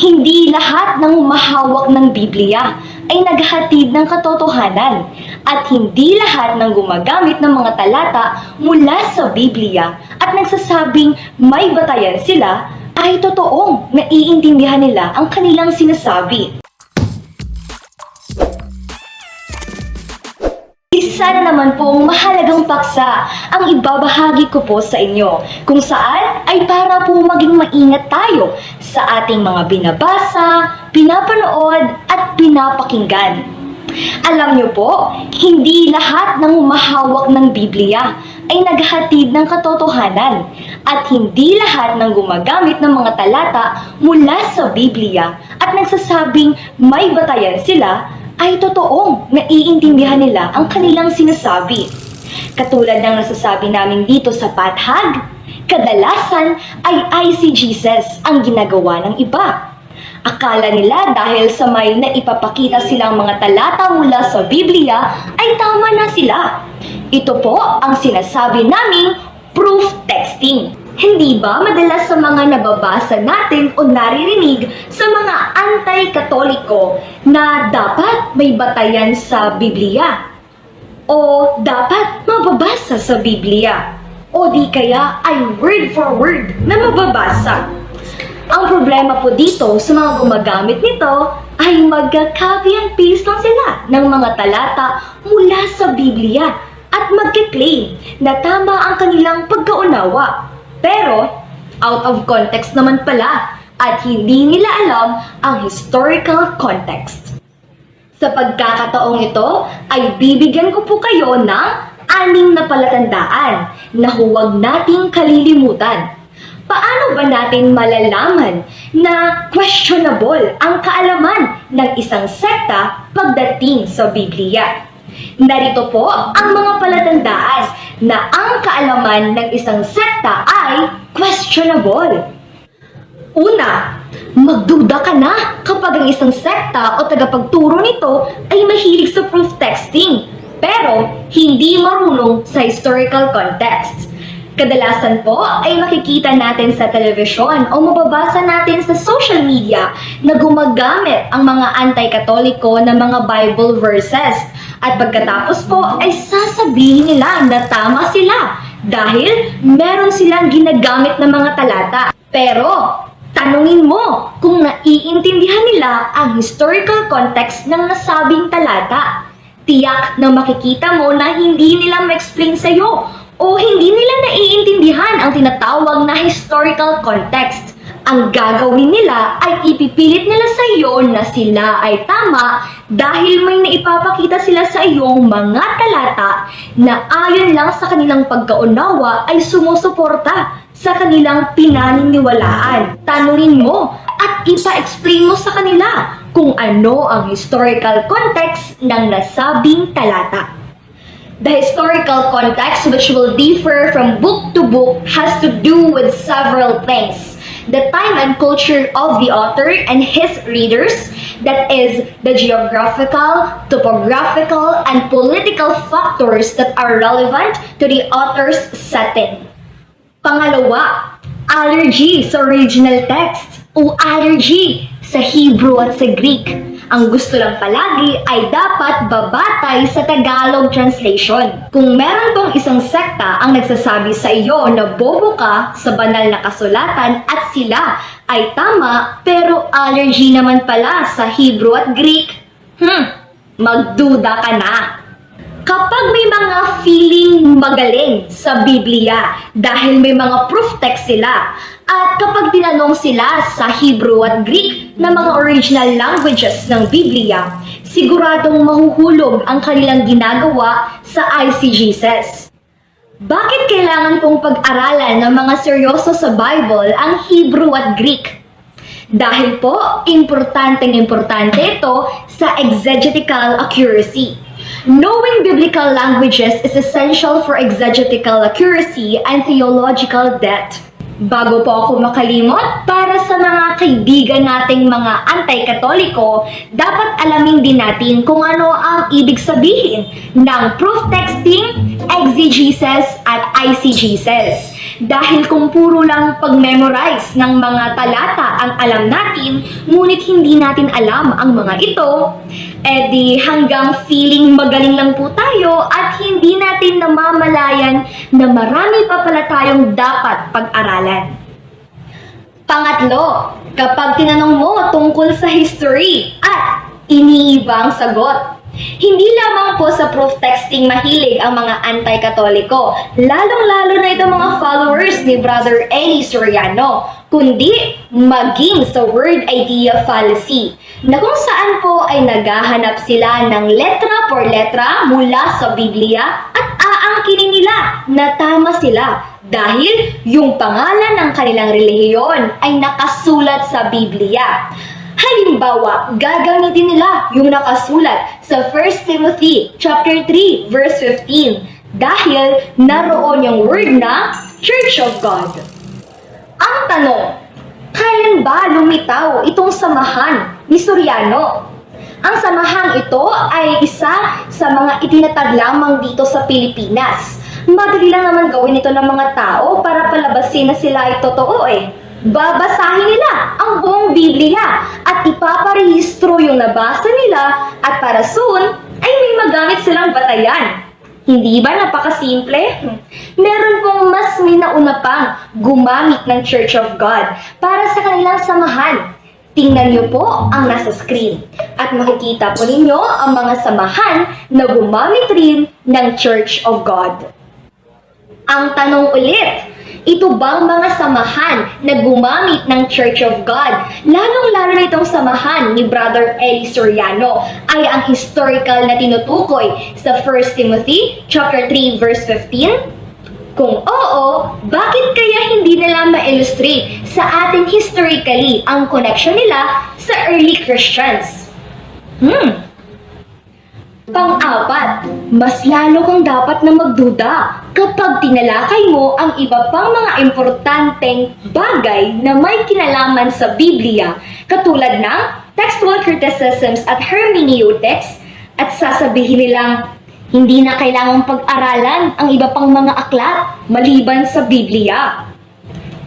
Hindi lahat ng humahawak ng Biblia ay naghahatid ng katotohanan at hindi lahat ng gumagamit ng mga talata mula sa Biblia at nagsasabing may batayan sila ay totoong naiintindihan nila ang kanilang sinasabi. Isa na naman pong paksa ang ibabahagi ko po sa inyo kung saan ay para po maging maingat tayo sa ating mga binabasa, pinapanood at pinapakinggan. Alam niyo po, hindi lahat ng humahawak ng Biblia ay naghahatid ng katotohanan at hindi lahat ng gumagamit ng mga talata mula sa Biblia at nagsasabing may batayan sila ay totoong naiintindihan nila ang kanilang sinasabi. Katulad ng nasasabi namin dito sa Pathag, kadalasan ay ICGSS ang ginagawa ng iba. Akala nila dahil sa may naipapakita silang mga talata mula sa Biblia ay tama na sila. Ito po ang sinasabi naming proof texting. Hindi ba madalas sa mga nababasa natin o naririnig sa mga anti-katoliko na dapat may batayan sa Biblia? O dapat mababasa sa Biblia? O di kaya ay word for word na mababasa? Ang problema po dito sa mga gumagamit nito ay magka-copy and paste lang sila ng mga talata mula sa Biblia at magkiklaim na tama ang kanilang pagkaunawa. Pero, out of context naman pala at hindi nila alam ang historical context. Sa pagkakataong ito ay bibigyan ko po kayo ng aning na palatandaan na huwag nating kalilimutan. Paano ba natin malalaman na questionable ang kaalaman ng isang sekta pagdating sa Biblia? Narito po ang mga palatandaan na ang kaalaman ng isang sekta ay questionable. Una, magduda ka na kapag ang isang sekta o tagapagturo nito ay mahilig sa proof texting, pero hindi marunong sa historical context. Kadalasan po ay makikita natin sa telebisyon o mababasa natin sa social media na gumagamit ang mga anti-katoliko ng mga Bible verses. At pagkatapos po ay sasabihin nila na tama sila dahil meron silang ginagamit ng mga talata. Pero tanungin mo kung naiintindihan nila ang historical context ng nasabing talata. Tiyak na makikita mo na hindi nila ma-explain sa'yo o hindi nila naiintindihan ang tinatawag na historical context. Ang gagawin nila ay ipipilit nila sa iyo na sila ay tama dahil may naipapakita sila sa iyong mga talata na ayon lang sa kanilang pagkaunawa ay sumusuporta sa kanilang pinaniniwalaan. Tanungin mo at ipa-explain mo sa kanila kung ano ang historical context ng nasabing talata. The historical context, which will differ from book to book, has to do with several things. The time and culture of the author and his readers, that is, the geographical, topographical, and political factors that are relevant to the author's setting. Pangalawa, allergy sa original text o allergy sa Hebrew at sa Greek. Ang gusto lang palagi ay dapat babatay sa Tagalog translation. Kung meron tong isang sekta ang nagsasabi sa iyo na bobo ka sa banal na kasulatan at sila ay tama pero allergy naman pala sa Hebrew at Greek, hmm, magduda ka na. Feeling magaling sa Biblia dahil may mga proof text sila at kapag tinanong sila sa Hebrew at Greek na mga original languages ng Biblia, siguradong mahuhulog ang kanilang ginagawa sa ICGSS. Bakit kailangan pong pag-aralan ng mga seryoso sa Bible ang Hebrew at Greek? Dahil po, importanteng importante ito sa exegetical accuracy. Knowing biblical languages is essential for exegetical accuracy and theological depth. Bago po ako makalimot, para sa mga kaibigan nating mga anti-katoliko, dapat alamin din natin kung ano ang ibig sabihin ng proof texting, exegesis, at eisegesis. Dahil kung puro lang pag-memorize ng mga talata ang alam natin, ngunit hindi natin alam ang mga ito, edi hanggang feeling magaling lang po tayo at hindi natin namamalayan na marami pa pala tayong dapat pag-aralan. Pangatlo, kapag tinanong mo tungkol sa history at iniibang sagot, hindi lamang po sa proof texting mahilig ang mga anti-katoliko, lalong-lalo na itong mga followers ni Brother Eli Soriano, kundi maging sa word idea fallacy, na kung saan po ay naghahanap sila ng letra por letra mula sa Biblia at aangkinin nila na tama sila dahil yung pangalan ng kanilang relihiyon ay nakasulat sa Biblia. Halimbawa, gagamitin nila yung nakasulat sa 1 Timothy chapter 3 verse 15 dahil naroon yung word na Church of God. Ang tanong, kailan ba lumitaw itong samahan ni Soriano? Ang samahang ito ay isa sa mga itinatag lamang dito sa Pilipinas. Madali lang naman gawin ito ng mga tao para palabasin na sila ay totoo eh. Babasahin nila ang buong Biblia at ipaparehistro yung nabasa nila at para soon ay may magamit silang batayan. Hindi ba napakasimple? Meron pong mas may nauna pang gumamit ng Church of God para sa kanilang samahan. Tingnan niyo po ang nasa screen at makikita po ninyo ang mga samahan na gumamit rin ng Church of God. Ang tanong ulit, ito bang mga samahan na gumamit ng Church of God, lalong-lalo na itong samahan ni Brother Eli Soriano, ay ang historical na tinutukoy sa 1 Timothy chapter 3 verse 15? Kung oo, bakit kaya hindi nila ma-illustrate sa ating historically ang connection nila sa early Christians? Hmm, Pang-apat, mas lalo kang dapat na magduda kapag tinalakay mo ang iba pang mga importanteng bagay na may kinalaman sa Biblia katulad ng textual criticisms at hermeneutics at sasabihin nilang hindi na kailangang pag-aralan ang iba pang mga aklat maliban sa Biblia.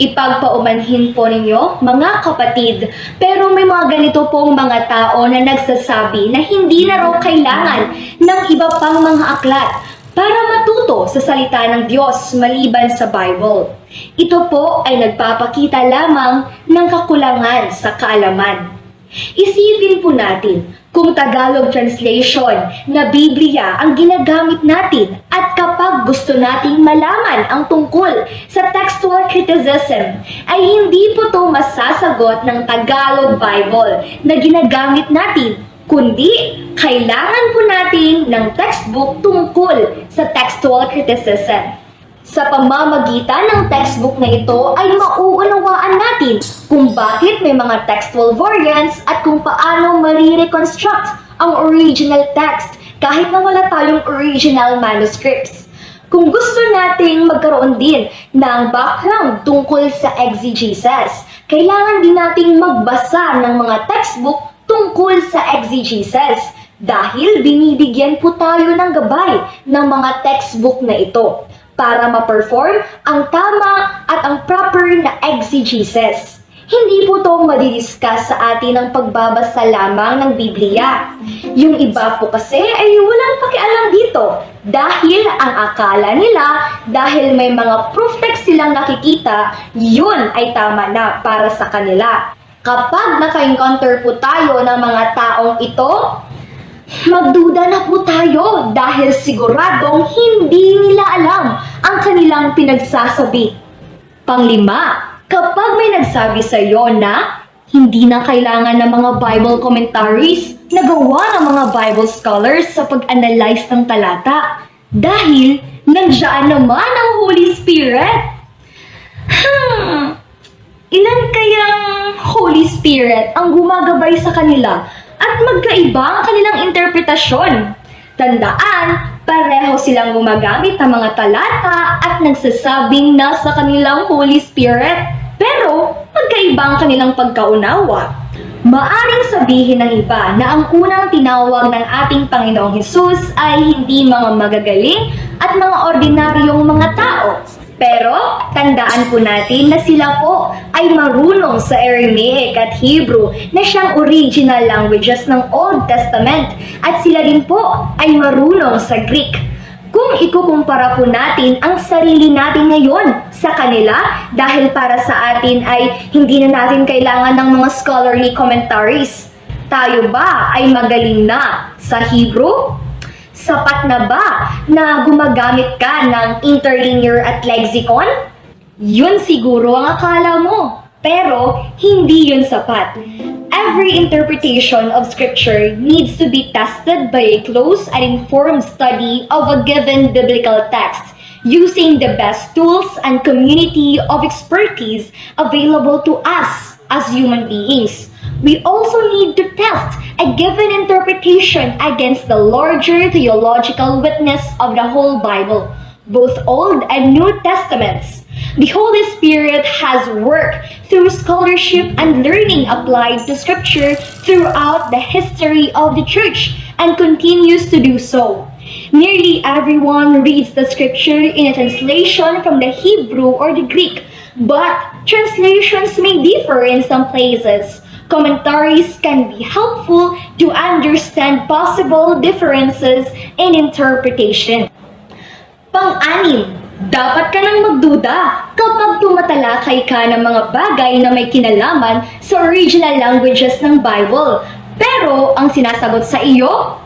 Ipagpaumanhin po ninyo, mga kapatid, pero may mga ganito pong mga tao na nagsasabi na hindi na raw kailangan ng iba pang mga aklat para matuto sa salita ng Diyos maliban sa Bible. Ito po ay nagpapakita lamang ng kakulangan sa kaalaman. Isipin po natin kung Tagalog translation na Biblia ang ginagamit natin at kapag gusto nating malaman ang tungkol sa textual criticism ay hindi po to masasagot ng Tagalog Bible na ginagamit natin kundi kailangan po natin ng textbook tungkol sa textual criticism. Sa pamamagitan ng textbook na ito ay mauunawaan natin kung bakit may mga textual variants at kung paano marireconstruct ang original text kahit na wala tayong original manuscripts. Kung gusto nating magkaroon din ng background tungkol sa exegesis, kailangan din nating magbasa ng mga textbook tungkol sa exegesis dahil binibigyan po tayo ng gabay ng mga textbook na ito para ma-perform ang tama at ang proper na exegesis. Hindi po ito madidiscuss sa atin ng pagbabasa lamang ng Biblia. Yung iba po kasi ay walang pakialam dito dahil ang akala nila dahil may mga proof text silang nakikita, yun ay tama na para sa kanila. Kapag naka-encounter po tayo ng mga taong ito, Magduda na po tayo dahil siguradong hindi nila alam ang kanilang pinagsasabi. Panglima, kapag may nagsabi sa iyo na hindi na kailangan ng mga Bible commentaries na gawa ng mga Bible scholars sa pag-analyze ng talata dahil nandiyan naman ang Holy Spirit. Hmm, ilan kayang Holy Spirit ang gumagabay sa kanila at magkaiba ang kanilang interpretasyon. Tandaan, pareho silang gumagamit ng mga talata at nagsasabing nasa kanilang Holy Spirit. Pero, magkaiba ang kanilang pagkaunawa. Maaring sabihin ng iba na ang unang tinawag ng ating Panginoong Hesus ay hindi mga magagaling at mga ordinaryong mga tao. Pero, tandaan po natin na sila po ay marunong sa Aramaic at Hebrew na siyang original languages ng Old Testament at sila din po ay marunong sa Greek. Kung ikukumpara po natin ang sarili natin ngayon sa kanila dahil para sa atin ay hindi na natin kailangan ng mga scholarly commentaries. Tayo ba ay magaling na sa Hebrew? Sapat na ba na gumagamit ka ng interlinear at lexicon? Yun siguro ang akala mo. Pero hindi yun sapat. Every interpretation of scripture needs to be tested by a close and informed study of a given biblical text using the best tools and community of expertise available to us as human beings. We also need to test a given interpretation against the larger theological witness of the whole Bible, both Old and New Testaments. The Holy Spirit has worked through scholarship and learning applied to Scripture throughout the history of the Church and continues to do so. Nearly everyone reads the Scripture in a translation from the Hebrew or the Greek, but translations may differ in some places. Commentaries can be helpful to understand possible differences in interpretation. Pang-anim, dapat ka nang magduda kapag tumatalakay ka ng mga bagay na may kinalaman sa original languages ng Bible. Pero ang sinasagot sa iyo,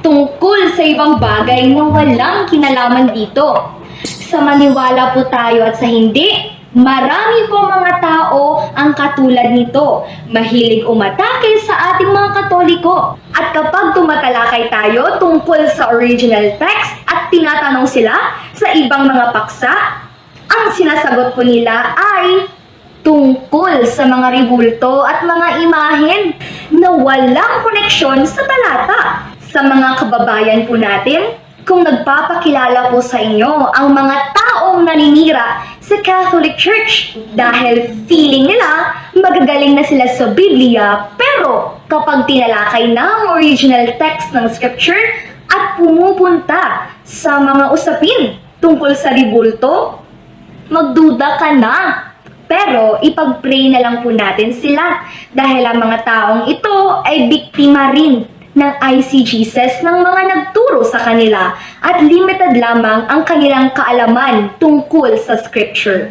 tungkol sa ibang bagay na walang kinalaman dito. Sa maniwala po tayo at sa hindi, marami po mga tao ang katulad nito. Mahilig umatake sa ating mga katoliko. At kapag tumatalakay tayo tungkol sa original text tinatanong sila sa ibang mga paksa, ang sinasagot po nila ay tungkol sa mga ribulto at mga imahen na walang koneksyon sa talata. Sa mga kababayan po natin, kung nagpapakilala po sa inyo ang mga taong naninira sa Catholic Church dahil feeling nila magagaling na sila sa Biblia pero kapag tinalakay na ang original text ng scripture at pumupunta sa mga usapin tungkol sa ribulto, magduda ka na. Pero ipag-pray na lang po natin sila dahil ang mga taong ito ay biktima rin ng ICGSS ng mga nagturo sa kanila at limited lamang ang kanilang kaalaman tungkol sa scripture.